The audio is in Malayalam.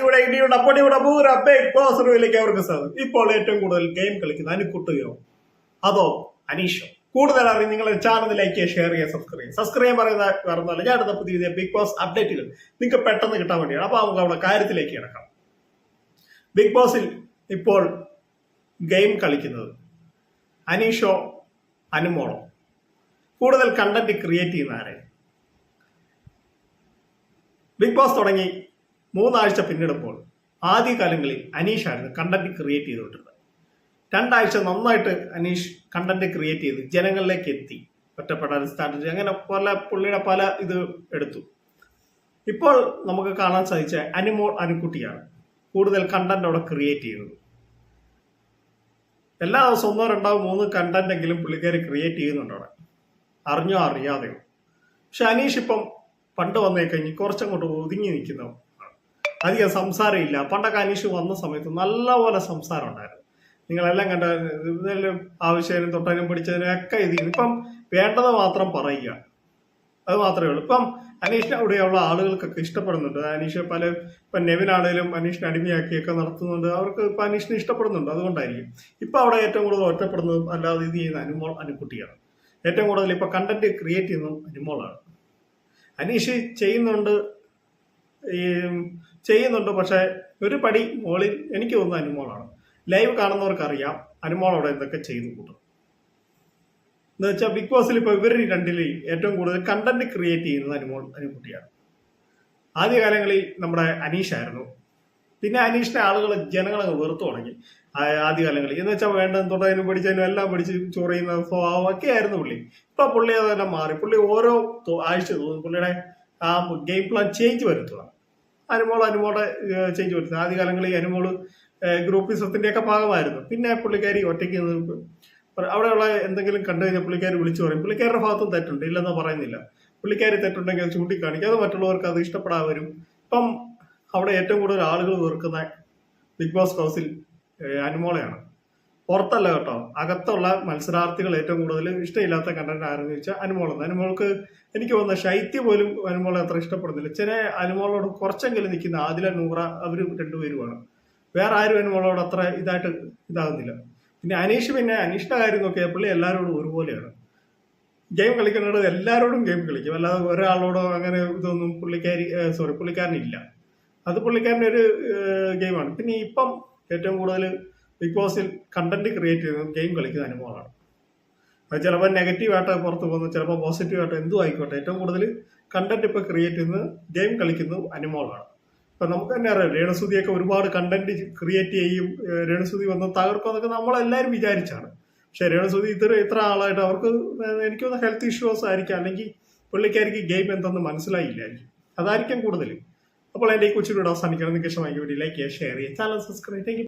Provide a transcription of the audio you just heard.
ഇവിടെ ഇടിയുടെ പൊടിയുടെ പൂര ബിഗ് ബോസ് റൂമിലേക്ക് അവർക്ക് സാധിക്കും ഇപ്പോൾ ഏറ്റവും കൂടുതൽ ഗെയിം കളിക്കുന്ന അനുക്കുട്ടുകയോ അതോ അനീഷോ? കൂടുതൽ അറിയാൻ നിങ്ങളുടെ ചാനൽ ലൈക്ക് ഷെയർ ചെയ്യുക സബ്സ്ക്രൈബ് ചെയ്യുക. സബ്സ്ക്രൈബ് ചെയ്യാൻ പറയുന്ന പറഞ്ഞാൽ ഞാൻ അടുത്ത പുതിയ ബിഗ് ബോസ് അപ്ഡേറ്റുകൾ നിങ്ങൾക്ക് പെട്ടെന്ന് കിട്ടാൻ വേണ്ടിയാണ്. അപ്പൊ നമുക്ക് അവിടെ കാര്യത്തിലേക്ക് ഇറക്കാം ബിഗ് ബോസിൽ ഇപ്പോൾ ഗെയിം കളിക്കുന്നത് അനീഷോ അനുമോളോ. കൂടുതൽ കണ്ടന്റ് ക്രിയേറ്റ് ചെയ്യുന്ന ആരെ? ബിഗ് ബോസ് തുടങ്ങി മൂന്നാഴ്ച പിന്നിടുമ്പോൾ ആദ്യകാലങ്ങളിൽ അനീഷായിരുന്നു കണ്ടന്റ് ക്രിയേറ്റ് ചെയ്തുകൊണ്ടിരുന്നത്. രണ്ടാഴ്ച നന്നായിട്ട് അനീഷ് കണ്ടന്റ് ക്രിയേറ്റ് ചെയ്ത് ജനങ്ങളിലേക്ക് എത്തി. ഒറ്റപ്പെടാൻ സ്ട്രാറ്റജി അങ്ങനെ പല പുള്ളിയുടെ പല ഇത് എടുത്തു. ഇപ്പോൾ നമുക്ക് കാണാൻ സാധിച്ച അനുമോൾ അനുക്കുട്ടിയാണ് കൂടുതൽ കണ്ടന്റ് അവിടെ ക്രിയേറ്റ് ചെയ്യുന്നത്. എല്ലാ ദിവസവും ഒന്നോ രണ്ടോ മൂന്ന് കണ്ടന്റ് എങ്കിലും പുള്ളിക്കാർ ക്രിയേറ്റ് ചെയ്യുന്നുണ്ട് അവിടെ. അറിഞ്ഞോ അറിയാതെയോ. പക്ഷെ അനീഷ് ഇപ്പം പണ്ട് വന്നേ കഴിഞ്ഞ് കുറച്ചങ്ങോട്ട് ഒതുങ്ങി നിൽക്കുന്ന. അധികം സംസാരമില്ല. പണ്ടൊക്കെ അനീഷ് വന്ന സമയത്ത് നല്ലപോലെ സംസാരം ഉണ്ടായിരുന്നു. നിങ്ങളെല്ലാം കണ്ട ഇതെല്ലാം ആവശ്യത്തിനും തൊട്ടനും പിടിച്ചതിനും ഒക്കെ ഇത്. ഇപ്പം വേണ്ടത് മാത്രം പറയുക. അത് മാത്രമേ ഉള്ളൂ. ഇപ്പം അനീഷിനെ അവിടെയുള്ള ആളുകൾക്കൊക്കെ ഇഷ്ടപ്പെടുന്നുണ്ട്. അനീഷ് പല ഇപ്പം നെവിനാണേലും അനീഷിനെ അടിമയാക്കിയൊക്കെ നടത്തുന്നുണ്ട്. അവർക്ക് ഇപ്പം അനീഷിനെ ഇഷ്ടപ്പെടുന്നുണ്ട്. അതുകൊണ്ടായിരിക്കും. ഇപ്പം അവിടെ ഏറ്റവും കൂടുതൽ ഒറ്റപ്പെടുന്നതും അല്ലാതെ ഇത് ചെയ്യുന്ന അനുമോൾ അനുക്കുട്ടിയാണ് ഏറ്റവും കൂടുതൽ ഇപ്പം കണ്ടന്റ് ക്രിയേറ്റ് ചെയ്യുന്നതും അനുമോളാണ്. അനീഷ് ചെയ്യുന്നുണ്ട് ഈ ചെയ്യുന്നുണ്ട്. പക്ഷെ ഒരു പടി മോളിൽ എനിക്ക് തോന്നുന്ന അനുമോളാണ്. ലൈവ് കാണുന്നവർക്കറിയാം അനുമോൾ അവിടെ എന്തൊക്കെ ചെയ്തു കൂട്ടും. എന്ന് വെച്ചാൽ ബിഗ് ബോസിൽ ഇപ്പൊ ഇവർ രണ്ടിൽ ഏറ്റവും കൂടുതൽ കണ്ടന്റ് ക്രിയേറ്റ് ചെയ്യുന്നത് അനുമോൾ അനുകുട്ടിയാണ്. ആദ്യകാലങ്ങളിൽ നമ്മുടെ അനീഷായിരുന്നു പിന്നെ അനീഷിനെ ആളുകൾ ജനങ്ങളങ്ങ് വെറുത്തു തുടങ്ങി. ആദ്യകാലങ്ങളിൽ. എന്ന് വെച്ചാൽ വേണ്ടതും തൊട്ടതിനും പിടിച്ചതിനും എല്ലാം പിടിച്ച് ചൊറിയുന്ന സ്വഭാവം ഒക്കെ ആയിരുന്നു പുള്ളി. ഇപ്പൊ പുള്ളി അതെല്ലാം മാറി. പുള്ളി ഓരോ ആഴ്ച തോന്നും പുള്ളിയുടെ ആ ഗെയിം പ്ലാൻ ചേഞ്ച് വരുത്തുക അനുമോൾ അനുമോളെ ചേഞ്ച് വരുത്തുന്നത് ആദ്യകാലങ്ങളിൽ അനുമോൾ ഗ്രൂപ്പിസത്തിന്റെ ഒക്കെ ഭാഗമായിരുന്നു. പിന്നെ പുള്ളിക്കാരി ഒറ്റയ്ക്ക് അവിടെയുള്ള എന്തെങ്കിലും കണ്ടു കഴിഞ്ഞാൽ പുള്ളിക്കാരി വിളിച്ചു പറയും പുള്ളിക്കാരുടെ ഭാഗത്തും തെറ്റുണ്ട് ഇല്ലെന്ന് പറയുന്നില്ല. പുള്ളിക്കാരി തെറ്റുണ്ടെങ്കിൽ അത് ചൂണ്ടിക്കാണിക്കും. അത് മറ്റുള്ളവർക്ക് അത് ഇഷ്ടപ്പെടാൻ വരും ഇപ്പം അവിടെ ഏറ്റവും കൂടുതൽ ആളുകൾ വെറുക്കുന്ന ബിഗ് ബോസ് ഹൗസിൽ അനുമോളയാണ്. പുറത്തല്ല കേട്ടോ. അകത്തുള്ള മത്സരാർത്ഥികൾ ഏറ്റവും കൂടുതൽ ഇഷ്ടമില്ലാത്ത കണ്ടന്റ് ആരെന്ന് ചോദിച്ചാൽ അനുമോളെന്ന്. അനുമോൾക്ക് എനിക്ക് തോന്നുന്ന ശൈത്യ പോലും അനുമോൾ അത്ര ഇഷ്ടപ്പെടുന്നില്ല. ചില അനുമോളോട് കുറച്ചെങ്കിലും നിൽക്കുന്ന ആദില നൂറ അവർ രണ്ടുപേരുമാണ്. വേറെ ആരും അനുമോളോട് അത്ര ഇതായിട്ട് ഇതാകുന്നില്ല. പിന്നെ അനീഷ് പിന്നെ അനീഷിന്റെ കാര്യം നോക്കിയാൽ പുള്ളി എല്ലാവരോടും ഒരുപോലെയാണ്. ഗെയിം കളിക്കുന്നിടത്ത് എല്ലാവരോടും ഗെയിം കളിക്കും. അല്ലാതെ ഒരാളോടോ അങ്ങനെ ഇതൊന്നും പുള്ളിക്കാരി സോറി പുള്ളിക്കാരനില്ല. അത് പുള്ളിക്കാരന്റെ ഒരു ഗെയിമാണ്. പിന്നെ ഇപ്പം ഏറ്റവും കൂടുതൽ ബിഗ് ബോസിൽ കണ്ടന്റ് ക്രിയേറ്റ് ചെയ്യുന്നത് ഗെയിം കളിക്കുന്ന അനുഭവമാണ് അത് ചിലപ്പോൾ നെഗറ്റീവായിട്ട് പുറത്ത് പോകുന്നു ചിലപ്പോൾ പോസിറ്റീവായിട്ട് എന്തും ആയിക്കോട്ടെ. ഏറ്റവും കൂടുതൽ കണ്ടന്റ് ഇപ്പോൾ ക്രിയേറ്റ് ചെയ്യുന്നത് ഗെയിം കളിക്കുന്നത് അനുമോളാണ് ഇപ്പം നമുക്ക് തന്നെ അറിയാം രേണുസുതിയൊക്കെ ഒരുപാട് കണ്ടന്റ് ക്രിയേറ്റ് ചെയ്യും. രേണുസുതി വന്ന് തകർക്കുമെന്നൊക്കെ നമ്മളെല്ലാവരും വിചാരിച്ചാണ്. പക്ഷെ രേണുസുതി ഇത്ര ഇത്ര ആളായിട്ട് അവർക്ക് എനിക്ക് തോന്നുന്ന ഹെൽത്ത് ഇഷ്യൂസ് ആയിരിക്കാം. അല്ലെങ്കിൽ പുള്ളിക്കാർക്ക് ഗെയിം എന്തെന്ന് മനസ്സിലായില്ലായിരിക്കും അതായിരിക്കും കൂടുതൽ. അപ്പോൾ എന്റെ ഈ കൊച്ചിലൂടെ അവസാനിക്കണം. നിങ്ങൾക്ക് ഇഷ്ടമായി വീഡിയോ ലൈക്ക് ചെയ്യുക ഷെയർ ചെയ്യുക. Channel subscribe